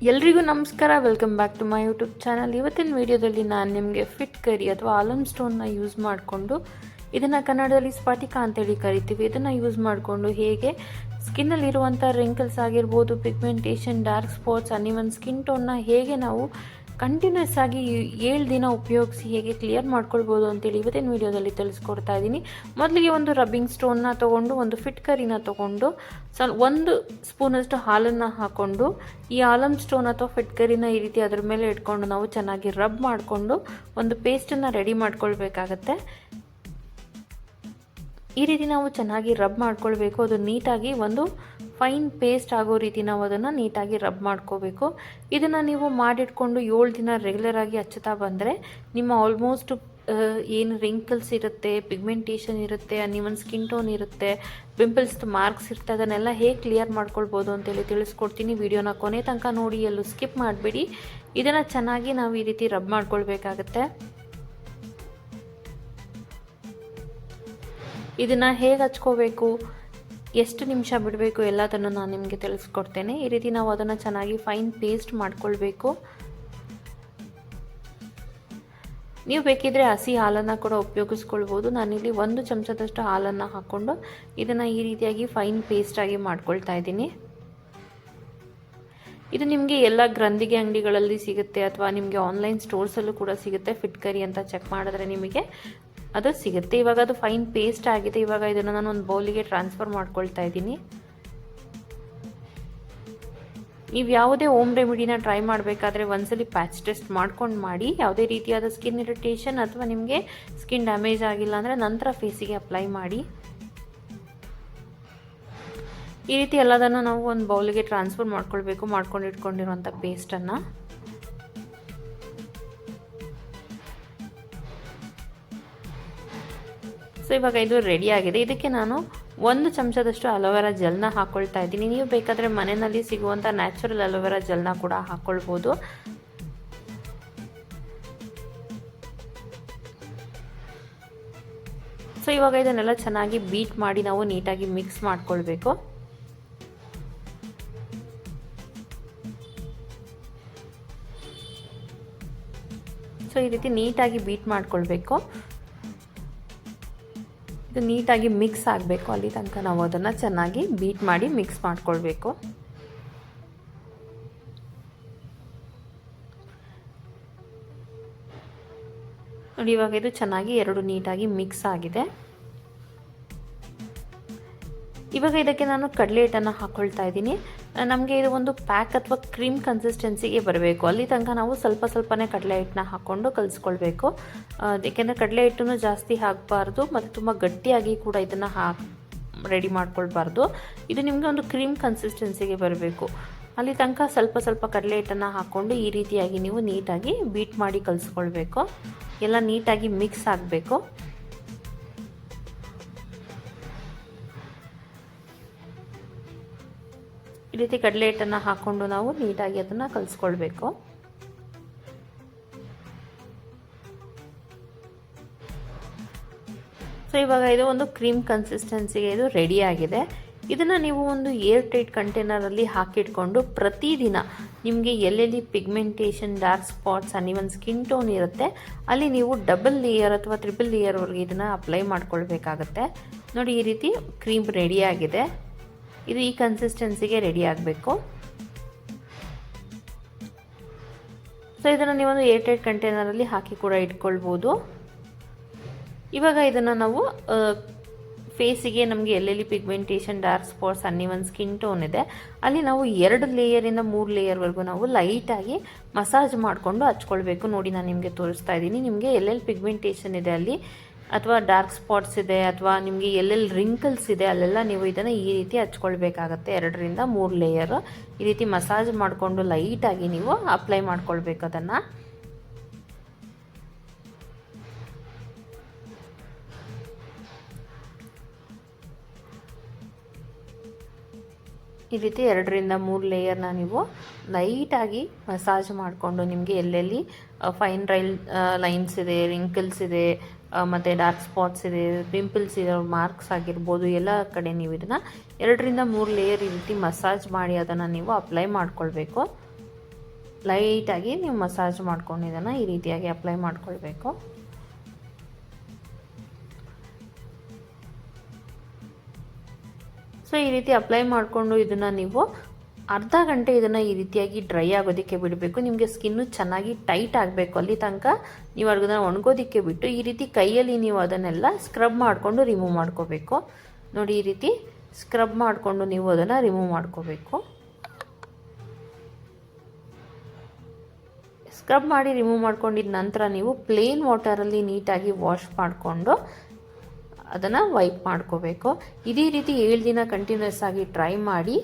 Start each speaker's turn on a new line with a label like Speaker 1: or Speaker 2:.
Speaker 1: ಎಲ್ರಿಗೂ ನಮಸ್ಕಾರ welcome back to my YouTube channel ಇವತ್ತಿನ ವಿಡಿಯೋದಲ್ಲಿ ನಾನು ನಿಮಗೆ ಫಿಟ್ ಕರಿ ಅಥವಾ ಆಲಮ್ ಸ್ಟೋನ್ನ ಯೂಸ್ ಮಾಡಿಕೊಂಡು ಇದನ್ನು ಕನ್ನಡದಲ್ಲಿ ಸ್ಫಟಿಕ ಅಂತೇಳಿ ಕರಿತೀವಿ. ಇದನ್ನು ಯೂಸ್ ಮಾಡಿಕೊಂಡು ಹೇಗೆ ಸ್ಕಿನ್ನಲ್ಲಿರುವಂಥ ರಿಂಕಲ್ಸ್ ಆಗಿರ್ಬೋದು pigmentation dark spots uneven skin ಟೋನ್ನ ಹೇಗೆ ನಾವು ಕಂಟಿನ್ಯೂಸ್ ಆಗಿ ಏಳು ದಿನ ಉಪಯೋಗಿಸಿ ಹೇಗೆ ಕ್ಲಿಯರ್ ಮಾಡ್ಕೊಳ್ಬೋದು ಅಂತೇಳಿ ಇವತ್ತಿನ ವಿಡಿಯೋದಲ್ಲಿ ತಿಳಿಸ್ಕೊಡ್ತಾ ಇದ್ದೀನಿ. ಮೊದಲಿಗೆ ಒಂದು ರಬ್ಬಿಂಗ್ ಸ್ಟೋನ್ನ ತೊಗೊಂಡು, ಒಂದು ಫಿಟ್ ಕರಿನ ತೊಗೊಂಡು ಸ್ವಲ್ಪ ಒಂದು ಸ್ಪೂನಷ್ಟು ಹಾಲನ್ನು ಹಾಕ್ಕೊಂಡು ಈ ಆಲಮ್ ಸ್ಟೋನ್ ಅಥವಾ ಫಿಟ್ ಕರಿನ ಈ ರೀತಿ ಅದ್ರ ಮೇಲೆ ಇಟ್ಕೊಂಡು ನಾವು ಚೆನ್ನಾಗಿ ರಬ್ ಮಾಡಿಕೊಂಡು, ಒಂದು ಪೇಸ್ಟನ್ನು ರೆಡಿ ಮಾಡ್ಕೊಳ್ಬೇಕಾಗತ್ತೆ. ಈ ರೀತಿ ನಾವು ಚೆನ್ನಾಗಿ ರಬ್ ಮಾಡ್ಕೊಳ್ಬೇಕು. ಅದು ನೀಟಾಗಿ ಒಂದು ಫೈನ್ ಪೇಸ್ಟ್ ಆಗೋ ರೀತಿ ನಾವು ಅದನ್ನು ನೀಟಾಗಿ ರಬ್ ಮಾಡ್ಕೋಬೇಕು. ಇದನ್ನು ನೀವು ಮಾಡಿಟ್ಕೊಂಡು ಏಳು ದಿನ ರೆಗ್ಯುಲರ್ ಆಗಿ ಹಚ್ಚುತ್ತಾ ಬಂದರೆ ನಿಮ್ಮ ಆಲ್ಮೋಸ್ಟ್ ಏನು ರಿಂಕಲ್ಸ್ ಇರುತ್ತೆ ಪಿಗ್ಮೆಂಟೇಷನ್ ಇರುತ್ತೆ ನಿಮ್ಮ ಸ್ಕಿನ್ ಟೋನ್ ಇರುತ್ತೆ ಪಿಂಪಲ್ಸ್ ಮಾರ್ಕ್ಸ್ ಇರುತ್ತೆ, ಅದನ್ನೆಲ್ಲ ಹೇಗೆ ಕ್ಲಿಯರ್ ಮಾಡ್ಕೊಳ್ಬೋದು ಅಂತೇಳಿ ತಿಳಿಸ್ಕೊಡ್ತೀನಿ. ವಿಡಿಯೋನ ಕೊನೆ ತನಕ ನೋಡಿ ಎಲ್ಲೂ ಸ್ಕಿಪ್ ಮಾಡಬೇಡಿ. ಇದನ್ನು ಚೆನ್ನಾಗಿ ನಾವು ಈ ರೀತಿ ರಬ್ ಮಾಡ್ಕೊಳ್ಬೇಕಾಗತ್ತೆ. ಇದನ್ನು ಹೇಗೆ ಹಚ್ಕೋಬೇಕು, ಎಷ್ಟು ನಿಮಿಷ ಬಿಡಬೇಕು ಎಲ್ಲದನ್ನು ನಾನು ನಿಮಗೆ ತಿಳಿಸ್ಕೊಡ್ತೇನೆ. ಈ ರೀತಿ ನಾವು ಅದನ್ನು ಚೆನ್ನಾಗಿ ಫೈನ್ ಪೇಸ್ಟ್ ಮಾಡ್ಕೊಳ್ಬೇಕು. ನೀವು ಬೇಕಿದ್ರೆ ಹಸಿ ಹಾಲನ್ನು ಕೂಡ ಉಪಯೋಗಿಸ್ಕೊಳ್ಬೋದು. ನಾನಿಲ್ಲಿ ಒಂದು ಚಮಚದಷ್ಟು ಹಾಲನ್ನು ಹಾಕ್ಕೊಂಡು ಇದನ್ನು ಈ ರೀತಿಯಾಗಿ ಫೈನ್ ಪೇಸ್ಟಾಗಿ ಮಾಡ್ಕೊಳ್ತಾ ಇದ್ದೀನಿ. ಇದು ನಿಮಗೆ ಎಲ್ಲ ಗ್ರಂಥಿಗೆ ಅಂಗಡಿಗಳಲ್ಲಿ ಸಿಗುತ್ತೆ ಅಥವಾ ನಿಮಗೆ ಆನ್ಲೈನ್ ಸ್ಟೋರ್ಸಲ್ಲೂ ಕೂಡ ಸಿಗುತ್ತೆ. ಫಿಟ್ ಕರಿ ಅಂತ ಚೆಕ್ ಮಾಡಿದ್ರೆ ನಿಮಗೆ ಅದು ಸಿಗುತ್ತೆ. ಇವಾಗ ಅದು ಫೈನ್ ಪೇಸ್ಟ್ ಆಗಿದೆ. ಇವಾಗ ಇದನ್ನು ನಾನು ಒಂದು ಬೌಲಿಗೆ ಟ್ರಾನ್ಸ್ಫರ್ ಮಾಡ್ಕೊಳ್ತಾ ಇದ್ದೀನಿ. ನೀವು ಯಾವುದೇ ಓಮ್ ರೆಮಿಡಿನ ಟ್ರೈ ಮಾಡಬೇಕಾದ್ರೆ ಒಂದ್ಸಲಿ ಪ್ಯಾಚ್ ಟೆಸ್ಟ್ ಮಾಡ್ಕೊಂಡು ಮಾಡಿ. ಯಾವುದೇ ರೀತಿಯಾದ ಸ್ಕಿನ್ ಇರಿಟೇಷನ್ ಅಥವಾ ನಿಮಗೆ ಸ್ಕಿನ್ ಡ್ಯಾಮೇಜ್ ಆಗಿಲ್ಲ ಅಂದರೆ ನಂತರ ಫೇಸಿಗೆ ಅಪ್ಲೈ ಮಾಡಿ. ಈ ರೀತಿ ಎಲ್ಲದನ್ನು ನಾವು ಒಂದು ಬೌಲಿಗೆ ಟ್ರಾನ್ಸ್ಫರ್ ಮಾಡ್ಕೊಳ್ಬೇಕು ಮಾಡ್ಕೊಂಡು ಇಟ್ಕೊಂಡಿರುವಂಥ ಪೇಸ್ಟನ್ನು ಸೊ ಇವಾಗ ಇದು ರೆಡಿ ಆಗಿದೆ. ಇದಕ್ಕೆ ನಾನು ಒಂದು ಚಮಚದಷ್ಟು ಅಲೋವೆರಾ ಜೆಲ್ನ ಹಾಕ್ಕೊಳ್ತಾ ಇದ್ದೀನಿ. ನೀವು ಬೇಕಾದರೆ ಮನೆಯಲ್ಲಿ ಸಿಗುವಂಥ ನ್ಯಾಚುರಲ್ ಅಲೋವೆರಾ ಜೆಲ್ನ ಕೂಡ ಹಾಕ್ಕೊಳ್ಬೋದು ಸೊ ಇವಾಗ ಇದನ್ನೆಲ್ಲ ಚೆನ್ನಾಗಿ ಬೀಟ್ ಮಾಡಿ ನಾವು ನೀಟಾಗಿ ಮಿಕ್ಸ್ ಮಾಡ್ಕೊಳ್ಬೇಕು. ಸೊ ಈ ರೀತಿ ನೀಟಾಗಿ ಬೀಟ್ ಮಾಡ್ಕೊಳ್ಬೇಕು. ನೀಟಾಗಿ ಮಿಕ್ಸ್ ಆಗಬೇಕು. ಅಲ್ಲಿ ತನಕ ನಾವು ಅದನ್ನು ಚೆನ್ನಾಗಿ ಬೀಟ್ ಮಾಡಿ ಮಿಕ್ಸ್ ಮಾಡ್ಕೊಳ್ಬೇಕು. ನೋಡಿ, ಇವಾಗ ಇದು ಚೆನ್ನಾಗಿ ಎರಡು ನೀಟಾಗಿ ಮಿಕ್ಸ್ ಆಗಿದೆ. ಇವಾಗ ಇದಕ್ಕೆ ನಾನು ಕಡಲೆ ಹಿಟ್ಟನ್ನು ಹಾಕ್ಕೊಳ್ತಾ ಇದ್ದೀನಿ. ನಮಗೆ ಇದು ಒಂದು ಪ್ಯಾಕ್ ಅಥವಾ ಕ್ರೀಮ್ ಕನ್ಸಿಸ್ಟೆನ್ಸಿಗೆ ಬರಬೇಕು. ಅಲ್ಲಿ ತನಕ ನಾವು ಸ್ವಲ್ಪ ಸ್ವಲ್ಪನೇ ಕಡಲೆ ಹಿಟ್ಟನ್ನ ಹಾಕ್ಕೊಂಡು ಕಲಿಸ್ಕೊಳ್ಬೇಕು. ಏಕೆಂದರೆ ಕಡಲೆ ಹಿಟ್ಟನ್ನು ಜಾಸ್ತಿ ಹಾಕಬಾರ್ದು ಮತ್ತು ತುಂಬ ಗಟ್ಟಿಯಾಗಿ ಕೂಡ ಇದನ್ನು ಹಾಕಿ ರೆಡಿ ಮಾಡ್ಕೊಳ್ಬಾರ್ದು. ಇದು ನಿಮಗೆ ಒಂದು ಕ್ರೀಮ್ ಕನ್ಸಿಸ್ಟೆನ್ಸಿಗೆ ಬರಬೇಕು. ಅಲ್ಲಿ ತನಕ ಸ್ವಲ್ಪ ಸ್ವಲ್ಪ ಕಡಲೆ ಹಿಟ್ಟನ್ನು ಹಾಕ್ಕೊಂಡು ಈ ರೀತಿಯಾಗಿ ನೀವು ನೀಟಾಗಿ ಬೀಟ್ ಮಾಡಿ ಕಲಿಸ್ಕೊಳ್ಬೇಕು. ಎಲ್ಲ ನೀಟಾಗಿ ಮಿಕ್ಸ್ ಆಗಬೇಕು. ರೀತಿ ಕಡಲೆ ಹಿಟ್ಟನ್ನು ಹಾಕ್ಕೊಂಡು ನಾವು ನೀಟಾಗಿ ಅದನ್ನು ಕಲಿಸ್ಕೊಳ್ಬೇಕು. ಸೊ ಇವಾಗ ಇದು ಒಂದು ಕ್ರೀಮ್ ಕನ್ಸಿಸ್ಟೆನ್ಸಿಗೆ ಇದು ರೆಡಿ ಆಗಿದೆ. ಇದನ್ನು ನೀವು ಒಂದು ಏರ್ ಟೈಟ್ ಕಂಟೈನರಲ್ಲಿ ಹಾಕಿಟ್ಕೊಂಡು ಪ್ರತಿದಿನ ನಿಮಗೆ ಎಲ್ಲೆಲ್ಲಿ pigmentation dark spots uneven skin tone ಇರುತ್ತೆ, ಅಲ್ಲಿ ನೀವು ಡಬಲ್ ಲೇಯರ್ ಅಥವಾ ತ್ರಿಬಲ್ ಲೇಯರ್ವರೆಗೆ ಇದನ್ನು ಅಪ್ಲೈ ಮಾಡ್ಕೊಳ್ಬೇಕಾಗತ್ತೆ. ನೋಡಿ, ಈ ರೀತಿ ಕ್ರೀಮ್ ರೆಡಿಯಾಗಿದೆ ಇದು ಈ ಕನ್ಸಿಸ್ಟೆನ್ಸಿಗೆ ರೆಡಿ ಆಗಬೇಕು. ಸೊ ಇದನ್ನು ನೀವೊಂದು ಏರ್ಟೈಟ್ ಕಂಟೈನರಲ್ಲಿ ಹಾಕಿ ಕೂಡ ಇಟ್ಕೊಳ್ಬೋದು. ಇವಾಗ ಇದನ್ನು ನಾವು ಫೇಸಿಗೆ ನಮಗೆ ಎಲ್ಲೆಲ್ಲಿ pigmentation dark spots uneven skin tone ಇದೆ, ಅಲ್ಲಿ ನಾವು ಎರಡು ಲೇಯರಿಂದ ಮೂರು ಲೇಯರ್ವರೆಗೂ ನಾವು ಲೈಟಾಗಿ ಮಸಾಜ್ ಮಾಡಿಕೊಂಡು ಹಚ್ಕೊಳ್ಬೇಕು. ನೋಡಿ, ನಾನು ನಿಮಗೆ ತೋರಿಸ್ತಾ ಇದ್ದೀನಿ. ನಿಮಗೆ ಎಲ್ಲೆಲ್ಲಿ ಪಿಗ್ಮೆಂಟೇಷನ್ ಇದೆ ಅಲ್ಲಿ ಅಥವಾ ಡಾರ್ಕ್ ಸ್ಪಾಟ್ಸ್ ಇದೆ, ಅಥವಾ ನಿಮಗೆ ಎಲ್ಲೆಲ್ಲಿ ರಿಂಕಲ್ಸ್ ಇದೆ, ಅಲ್ಲೆಲ್ಲ ನೀವು ಇದನ್ನು ಈ ರೀತಿ ಹಚ್ಕೊಳ್ಬೇಕಾಗತ್ತೆ. ಎರಡರಿಂದ ಮೂರು ಲೇಯರ್ ಈ ರೀತಿ ಮಸಾಜ್ ಮಾಡಿಕೊಂಡು ಲೈಟಾಗಿ ನೀವು ಅಪ್ಲೈ ಮಾಡ್ಕೊಳ್ಬೇಕು ಅದನ್ನು. ಈ ರೀತಿ ಎರಡರಿಂದ ಮೂರು ಲೇಯರ್ನ ನೀವು ಲೈಟಾಗಿ ಮಸಾಜ್ ಮಾಡಿಕೊಂಡು ನಿಮಗೆ ಎಲ್ಲೆಲ್ಲಿ ಫೈನ್ ರೈಲ್ ಲೈನ್ಸ್ ಇದೆ ರಿಂಕಲ್ಸ್ ಇದೆ ಮತ್ತು ಡಾರ್ಕ್ ಸ್ಪಾಟ್ಸ್ ಇದೆ ಪಿಂಪಲ್ಸ್ ಇದೆ ಮಾರ್ಕ್ಸ್ ಆಗಿರ್ಬೋದು, ಎಲ್ಲ ಕಡೆ ನೀವು ಇದನ್ನು ಎರಡರಿಂದ ಮೂರು ಲೇಯರ್ ಈ ರೀತಿ ಮಸಾಜ್ ಮಾಡಿ ಅದನ್ನು ನೀವು ಅಪ್ಲೈ ಮಾಡ್ಕೊಳ್ಬೇಕು. ಲೈಟಾಗಿ ನೀವು ಮಸಾಜ್ ಮಾಡ್ಕೊಂಡು ಇದನ್ನು ಈ ರೀತಿಯಾಗಿ ಅಪ್ಲೈ ಮಾಡ್ಕೊಳ್ಬೇಕು. ಸೊ ಈ ರೀತಿ ಅಪ್ಲೈ ಮಾಡಿಕೊಂಡು ಇದನ್ನು ನೀವು ಅರ್ಧ ಗಂಟೆ ಇದನ್ನು ಈ ರೀತಿಯಾಗಿ ಡ್ರೈ ಆಗೋದಕ್ಕೆ ಬಿಡಬೇಕು. ನಿಮಗೆ ಸ್ಕಿನ್ನು ಚೆನ್ನಾಗಿ ಟೈಟ್ ಆಗಬೇಕು. ಅಲ್ಲಿ ತನಕ ನೀವು ಅದನ್ನು ಒಣಗೋದಕ್ಕೆ ಬಿಟ್ಟು ಈ ರೀತಿ ಕೈಯಲ್ಲಿ ನೀವು ಅದನ್ನೆಲ್ಲ ಸ್ಕ್ರಬ್ ಮಾಡಿಕೊಂಡು ರಿಮೂವ್ ಮಾಡ್ಕೋಬೇಕು. ನೋಡಿ, ಈ ರೀತಿ ಸ್ಕ್ರಬ್ ಮಾಡಿಕೊಂಡು ನೀವು ಅದನ್ನು ರಿಮೂವ್ ಮಾಡ್ಕೋಬೇಕು. ಸ್ಕ್ರಬ್ ಮಾಡಿ ರಿಮೂವ್ ಮಾಡ್ಕೊಂಡಿದ ನಂತರ ನೀವು ಪ್ಲೇನ್ ವಾಟರಲ್ಲಿ ನೀಟಾಗಿ ವಾಶ್ ಮಾಡಿಕೊಂಡು ಅದನ್ನು ವೈಪ್ ಮಾಡ್ಕೋಬೇಕು. ಇದೇ ರೀತಿ ಏಳು ದಿನ ಕಂಟಿನ್ಯೂಸ್ ಆಗಿ ಟ್ರೈ ಮಾಡಿ